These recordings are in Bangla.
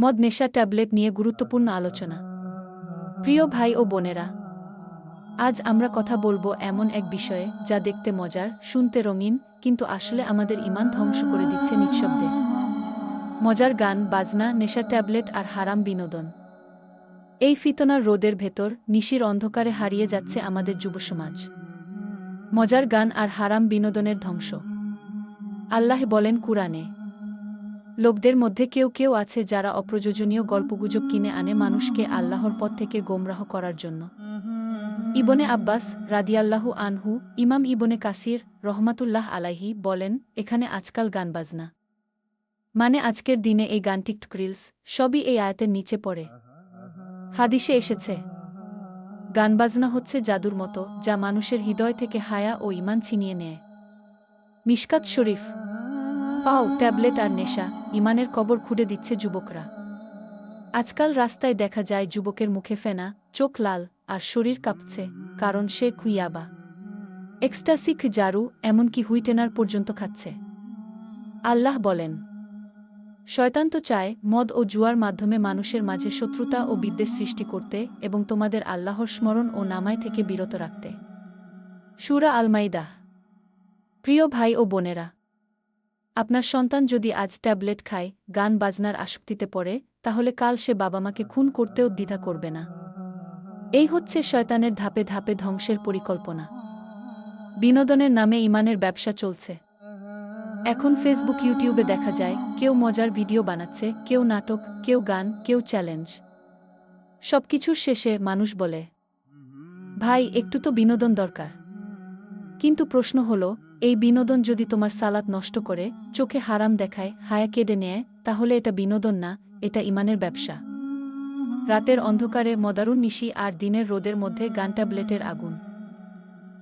মদ, নেশা, ট্যাবলেট নিয়ে গুরুত্বপূর্ণ আলোচনা। প্রিয় ভাই ও বোনেরা, আজ আমরা কথা বলব এমন এক বিষয়ে যা দেখতে মজার, শুনতে রঙিন, কিন্তু আসলে আমাদের ইমান ধ্বংস করে দিচ্ছে নিঃশব্দে। মজার গান, বাজনা, নেশা, ট্যাবলেট আর হারাম বিনোদন। এই ফিতনার রোদের ভেতর নিশির অন্ধকারে হারিয়ে যাচ্ছে আমাদের যুবসমাজ। মজার গান আর হারাম বিনোদনের ধ্বংস। আল্লাহ বলেন কুরআনে লোকদের মধ্যে কেউ কেউ আছে যারা অপ্রয়োজনীয় গল্পগুজব কিনে আনে মানুষকে আল্লাহর পথ থেকে গোমরাহ করার জন্য। ইবনে আব্বাস রাদিয়াল্লাহু আনহু, ইমাম ইবনে কাসির রহমাতুল্লাহ আলাইহি বলেন, এখানে আজকাল গান বাজনা মানে আজকের দিনে এই গান টিকটক রিলস সবই এই আয়াতের নিচে পড়ে। হাদিসে এসেছে গান বাজনা হচ্ছে জাদুর মতো যা মানুষের হৃদয় থেকে হায়া ও ইমান ছিনিয়ে নেয়। মিশকাত শরীফ পাও, ট্যাবলেট আর নেশা, ইমানের কবর খুঁড়ে দিচ্ছে যুবকরা। আজকাল রাস্তায় দেখা যায় যুবকের মুখে ফেনা, চোখ লাল, আর শরীর কাঁপছে, কারণ সে খুইয়াবা। এক্সটাসিক জারু, এমনকি হুইটেনার পর্যন্ত খাচ্ছে। আল্লাহ বলেন, শয়তান তো চায় মদ ও জুয়ার মাধ্যমে মানুষের মাঝে শত্রুতা ও বিদ্বেষ সৃষ্টি করতে এবং তোমাদের আল্লাহর স্মরণ ও নামায় থেকে বিরত রাখতে। সুরা আলমাইদাহ। প্রিয় ভাই ও বোনেরা আপনার সন্তান যদি আজ ট্যাবলেট খায়, গান বাজনার আসক্তিতে পড়ে, তাহলে কাল সে বাবা মাকে খুন করতেও দ্বিধা করবে না। এই হচ্ছে শয়তানের ধাপে ধাপে ধ্বংসের পরিকল্পনা। বিনোদনের নামে ইমানের ব্যবসা চলছে। এখন ফেসবুক ইউটিউবে দেখা যায়, কেউ মজার ভিডিও বানাচ্ছে, কেউ নাটক, কেউ গান, কেউ চ্যালেঞ্জ সবকিছুর শেষে মানুষ বলে, ভাই, একটু তো বিনোদন দরকার। কিন্তু প্রশ্ন হল, এই বিনোদন যদি তোমার সালাত নষ্ট করে, চোখে হারাম দেখায়, হায়া কেড়ে নেয়, তাহলে এটা বিনোদন না, এটা ইমানের ব্যবসা। রাতের অন্ধকারে মদারুন নিশি আর দিনের রোদের মধ্যে গান ট্যাবলেটের আগুন।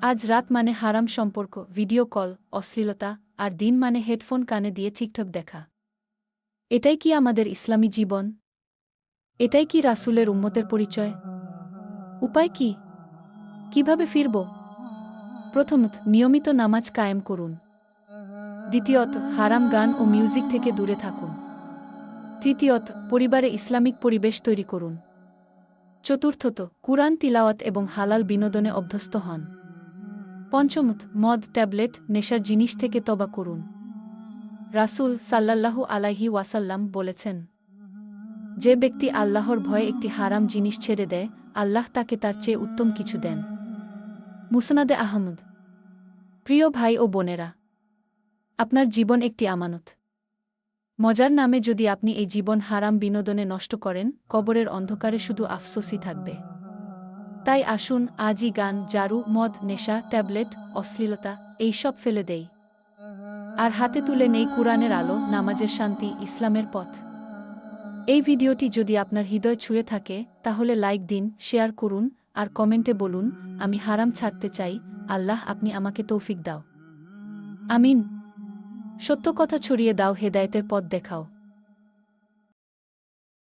আজ রাত মানে হারাম সম্পর্ক, ভিডিও কল, অশ্লীলতা, আর দিন মানে হেডফোন কানে দিয়ে ঠিকঠাক দেখা। এটাই কি আমাদের ইসলামী জীবন? এটাই কি রাসুলের উম্মতের পরিচয়? উপায় কি? কীভাবে ফিরব? প্রথমত, নিয়মিত নামাজ কায়েম করুন। দ্বিতীয়ত, হারাম গান ও মিউজিক থেকে দূরে থাকুন। তৃতীয়ত, পরিবারে ইসলামিক পরিবেশ তৈরি করুন। চতুর্থত, কুরআন তিলাওয়াত এবং হালাল বিনোদনে অভ্যস্ত হন। পঞ্চমত, মদ, ট্যাবলেট, নেশার জিনিস থেকে তবা করুন। রাসূল সাল্লাল্লাহু আলাইহি ওয়াসাল্লাম বলেছেন, যে ব্যক্তি আল্লাহর ভয়ে একটি হারাম জিনিস ছেড়ে দেয়, আল্লাহ তাকে তার চেয়ে উত্তম কিছু দেন। মুসনাদে আহমদ। প্রিয় ভাই ও বোনেরা, আপনার জীবন একটি আমানত। মজার নামে যদি আপনি এই জীবন হারাম বিনোদনে নষ্ট করেন, কবরের অন্ধকারে শুধু আফসোসই থাকবে। তাই আসুন, আজই গান, জারু, মদ, নেশা, ট্যাবলেট, অশ্লীলতা, এইসব ফেলে দেই। আর হাতে তুলে নেই কুরআনের আলো, নামাজের শান্তি, ইসলামের পথ। এই ভিডিওটি যদি আপনার হৃদয় ছুঁয়ে থাকে, তাহলে লাইক দিন, শেয়ার করুন আর কমেন্টে বলুন, আমি হারাম ছাড়তে চাই, আল্লাহ আপনি আমাকে তৌফিক দাও। আমিন। সত্য কথা ছড়িয়ে দাও, হেদায়েতের পথ দেখাও।